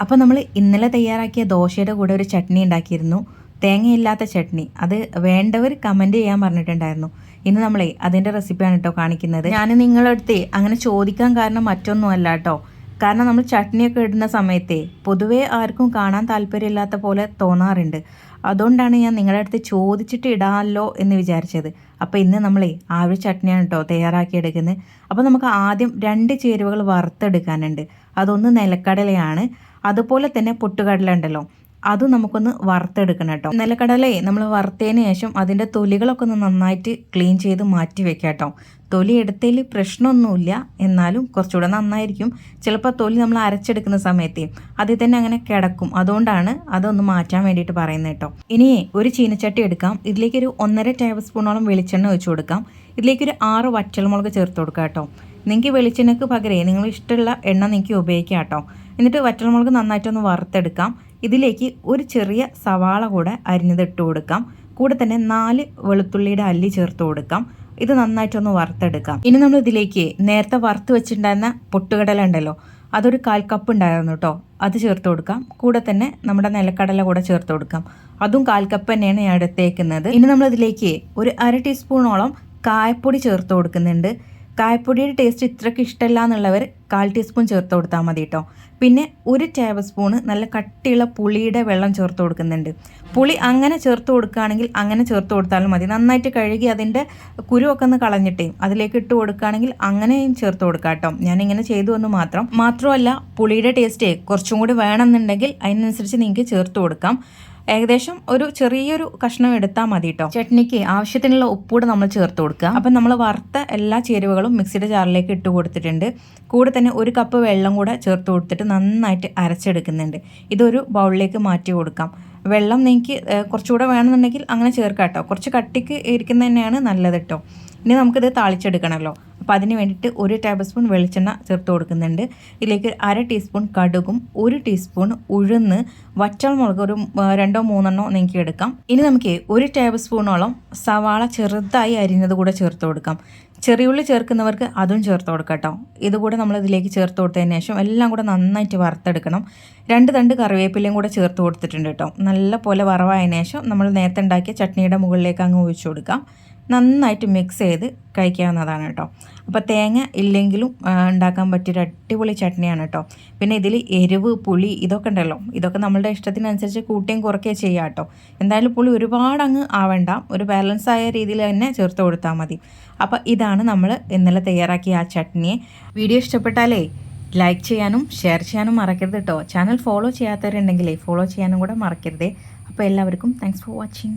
അപ്പോൾ നമ്മൾ ഇന്നലെ തയ്യാറാക്കിയ ദോശയുടെ കൂടെ ഒരു ചട്നി ഉണ്ടാക്കിയിരുന്നു. തേങ്ങയില്ലാത്ത ചട്നി. അത് വേണ്ടവർ കമന്റ് ചെയ്യാൻ പറഞ്ഞിട്ടുണ്ടായിരുന്നു. ഇന്ന് നമ്മളെ അതിന്റെ റെസിപ്പിയാണ് കേട്ടോ കാണിക്കുന്നത്. ഞാൻ നിങ്ങളടുത്ത് അങ്ങനെ ചോദിക്കാൻ കാരണം മറ്റൊന്നുമല്ല കേട്ടോ കാരണം നമ്മൾ ചട്നിയൊക്കെ ഇടുന്ന സമയത്തെ പൊതുവേ ആർക്കും കാണാൻ താല്പര്യമില്ലാത്ത പോലെ തോന്നാറുണ്ട്. അതുകൊണ്ടാണ് ഞാൻ നിങ്ങളുടെ അടുത്ത് ചോദിച്ചിട്ട് ഇടാമല്ലോ എന്ന് വിചാരിച്ചത്. അപ്പോൾ ഇന്ന് നമ്മളെ ആ ഒരു ചട്നിയാണ് കേട്ടോ തയ്യാറാക്കിയെടുക്കുന്നത് അപ്പോൾ നമുക്ക് ആദ്യം രണ്ട് ചേരുവകൾ വറുത്തെടുക്കാനുണ്ട്. അതൊന്ന് നിലക്കടലയാണ്. അതുപോലെ തന്നെ പൊട്ടുകടല ഉണ്ടല്ലോ. അതും നമുക്കൊന്ന് വറുത്തെടുക്കണം കേട്ടോ. നിലക്കടലയെ നമ്മൾ വറുത്തതിന് ശേഷം അതിന്റെ തൊലികളൊക്കെ ഒന്ന് നന്നായിട്ട് ക്ലീൻ ചെയ്ത് മാറ്റി വെക്കാം കേട്ടോ. തൊലി എടുത്തതിൽ പ്രശ്നമൊന്നുമില്ല. എന്നാലും കുറച്ചുകൂടെ നന്നായിരിക്കും. ചിലപ്പോൾ തൊലി നമ്മൾ അരച്ചെടുക്കുന്ന സമയത്ത് അതിൽ തന്നെ അങ്ങനെ കിടക്കും. അതുകൊണ്ടാണ് അതൊന്ന് മാറ്റാൻ വേണ്ടിയിട്ട് പറയുന്നത് കേട്ടോ. ഇനി ഒരു ചീനച്ചട്ടി എടുക്കാം. ഇതിലേക്ക് ഒരു ഒന്നര ടേബിൾ സ്പൂണോളം വെളിച്ചെണ്ണ ഒഴിച്ചു കൊടുക്കാം. ഇതിലേക്ക് ഒരു ആറ് വറ്റൽമുളക് ചേർത്ത് കൊടുക്കാം കേട്ടോ. നിങ്ങൾക്ക് വെളിച്ചെണ്ണയ്ക്ക് പകരം നിങ്ങൾ ഇഷ്ടമുള്ള എണ്ണ നിങ്ങൾക്ക് ഉപയോഗിക്കാം കേട്ടോ. എന്നിട്ട് വറ്റൽമുളക് നന്നായിട്ടൊന്ന് വറുത്തെടുക്കാം. ഇതിലേക്ക് ഒരു ചെറിയ സവാള കൂടെ അരിഞ്ഞത് ഇട്ട് കൊടുക്കാം. കൂടെ തന്നെ നാല് വെളുത്തുള്ളിയുടെ അല്ലി ചേർത്ത് കൊടുക്കാം. ഇത് നന്നായിട്ടൊന്ന് വറുത്തെടുക്കാം. ഇനി നമ്മൾ ഇതിലേക്ക് നേരത്തെ വറുത്ത് വെച്ചിട്ടുണ്ടായിരുന്ന പൊട്ടുകടല ഉണ്ടല്ലോ അതൊരു കാൽ കപ്പ് ഉണ്ടായിരുന്നു കേട്ടോ അത് ചേർത്ത് കൊടുക്കാം. കൂടെ തന്നെ നമ്മുടെ നിലക്കടല കൂടെ ചേർത്ത് കൊടുക്കാം. അതും കാൽ കപ്പ് തന്നെയാണ് ഞാൻ എടുത്തേക്കുന്നത്. ഇനി നമ്മൾ ഇതിലേക്ക് ഒരു അര ടീസ്പൂണോളം കായപ്പൊടി ചേർത്ത് കൊടുക്കുന്നുണ്ട്. കായപ്പൊടിയുടെ ടേസ്റ്റ് ഇത്രയ്ക്ക് ഇഷ്ടമല്ല എന്നുള്ളവർ കാൽ ടീസ്പൂൺ ചേർത്ത് കൊടുത്താൽ മതി കേട്ടോ പിന്നെ ഒരു ടേബിൾ സ്പൂണ് നല്ല കട്ടിയുള്ള പുളിയുടെ വെള്ളം ചേർത്ത് കൊടുക്കുന്നുണ്ട്. പുളി അങ്ങനെ ചേർത്ത് കൊടുക്കുകയാണെങ്കിൽ അങ്ങനെ ചേർത്ത് കൊടുത്താലും മതി. നന്നായിട്ട് കഴുകി അതിന്റെ കുരുവൊക്കെ ഒന്ന് കളഞ്ഞിട്ടേ അതിലേക്ക് ഇട്ട് കൊടുക്കുകയാണെങ്കിൽ അങ്ങനെയും ചേർത്ത് കൊടുക്കാം കേട്ടോ ഞാനിങ്ങനെ ചെയ്തു എന്ന് മാത്രം. മാത്രമല്ല പുളിയുടെ ടേസ്റ്റ് കുറച്ചും കൂടി വേണമെന്നുണ്ടെങ്കിൽ അതിനനുസരിച്ച് നിങ്ങൾക്ക് ചേർത്ത് കൊടുക്കാം. ഏകദേശം ഒരു ചെറിയൊരു കഷ്ണം എടുത്താൽ മതി കേട്ടോ ചട്നിക്ക് ആവശ്യത്തിനുള്ള ഉപ്പൂടെ നമ്മൾ ചേർത്ത് കൊടുക്കുക. അപ്പം നമ്മൾ വറുത്ത എല്ലാ ചേരുവകളും മിക്സിയുടെ ജാറിലേക്ക് ഇട്ട് കൊടുത്തിട്ടുണ്ട്. കൂടെ തന്നെ ഒരു കപ്പ് വെള്ളം കൂടെ ചേർത്ത് കൊടുത്തിട്ട് നന്നായിട്ട് അരച്ചെടുക്കുന്നുണ്ട്. ഇതൊരു ബൗളിലേക്ക് മാറ്റി കൊടുക്കാം. വെള്ളം നിങ്ങൾക്ക് കുറച്ചുകൂടെ വേണമെന്നുണ്ടെങ്കിൽ അങ്ങനെ ചേർക്കാം കേട്ടോ കുറച്ച് കട്ടിക്ക് ഇരിക്കുന്നത് തന്നെയാണ് നല്ലത് കേട്ടോ ഇനി നമുക്കിത് താളിച്ചെടുക്കണമല്ലോ അപ്പോൾ അതിന് വേണ്ടിയിട്ട് ഒരു ടേബിൾ സ്പൂൺ വെളിച്ചെണ്ണ ചേർത്ത് കൊടുക്കുന്നുണ്ട്. ഇതിലേക്ക് അര ടീസ്പൂൺ കടുകും ഒരു ടീസ്പൂൺ ഉഴുന്ന് വറ്റൽ മുളക് ഒരു രണ്ടോ മൂന്നെണ്ണോ നിങ്ങൾക്ക് എടുക്കാം. ഇനി നമുക്ക് ഒരു ടേബിൾ സ്പൂണോളം സവാള ചെറുതായി അരിഞ്ഞത് കൂടെ ചേർത്ത് കൊടുക്കാം. ചെറിയുള്ളി ചേർക്കുന്നവർക്ക് അതും ചേർത്ത് കൊടുക്കാം കേട്ടോ. ഇതുകൂടെ നമ്മൾ ഇതിലേക്ക് ചേർത്ത് കൊടുത്തതിന് ശേഷം എല്ലാം കൂടെ നന്നായിട്ട് വറുത്തെടുക്കണം. രണ്ട് തണ്ട് കറിവേപ്പിലയും കൂടെ ചേർത്ത് കൊടുത്തിട്ടുണ്ട് കേട്ടോ. നല്ല പോലെ വറവായതിനു ശേഷം നമ്മൾ നേരത്തെ ഉണ്ടാക്കിയ ചട്നിയുടെ മുകളിലേക്ക് അങ്ങ് ഒഴിച്ചു കൊടുക്കാം. നന്നായിട്ട് മിക്സ് ചെയ്ത് കഴിക്കാവുന്നതാണ് കേട്ടോ. അപ്പോൾ തേങ്ങ ഇല്ലെങ്കിലും ഉണ്ടാക്കാൻ പറ്റിയൊരു അടിപൊളി ചട്നിയാണ് കേട്ടോ. പിന്നെ ഇതിൽ എരിവ് പുളി ഇതൊക്കെ ഉണ്ടല്ലോ. ഇതൊക്കെ നമ്മളുടെ ഇഷ്ടത്തിനനുസരിച്ച് കൂട്ടിയും കുറയ്ക്കുകയും ചെയ്യാം കേട്ടോ. എന്തായാലും പുളി ഒരുപാട് അങ്ങ് ആവണ്ട. ഒരു ബാലൻസ് ആയ രീതിയിൽ തന്നെ ചേർത്ത് കൊടുത്താൽ മതി. അപ്പോൾ ഇതാണ് നമ്മൾ ഇന്നലെ തയ്യാറാക്കിയ ആ ചട്നിയെ. വീഡിയോ ഇഷ്ടപ്പെട്ടാലേ ലൈക്ക് ചെയ്യാനും ഷെയർ ചെയ്യാനും മറക്കരുത് കേട്ടോ. ചാനൽ ഫോളോ ചെയ്യാത്തവരുണ്ടെങ്കിലേ ഫോളോ ചെയ്യാനും കൂടെ മറക്കരുതേ. അപ്പോൾ എല്ലാവർക്കും താങ്ക്സ് ഫോർ വാച്ചിങ്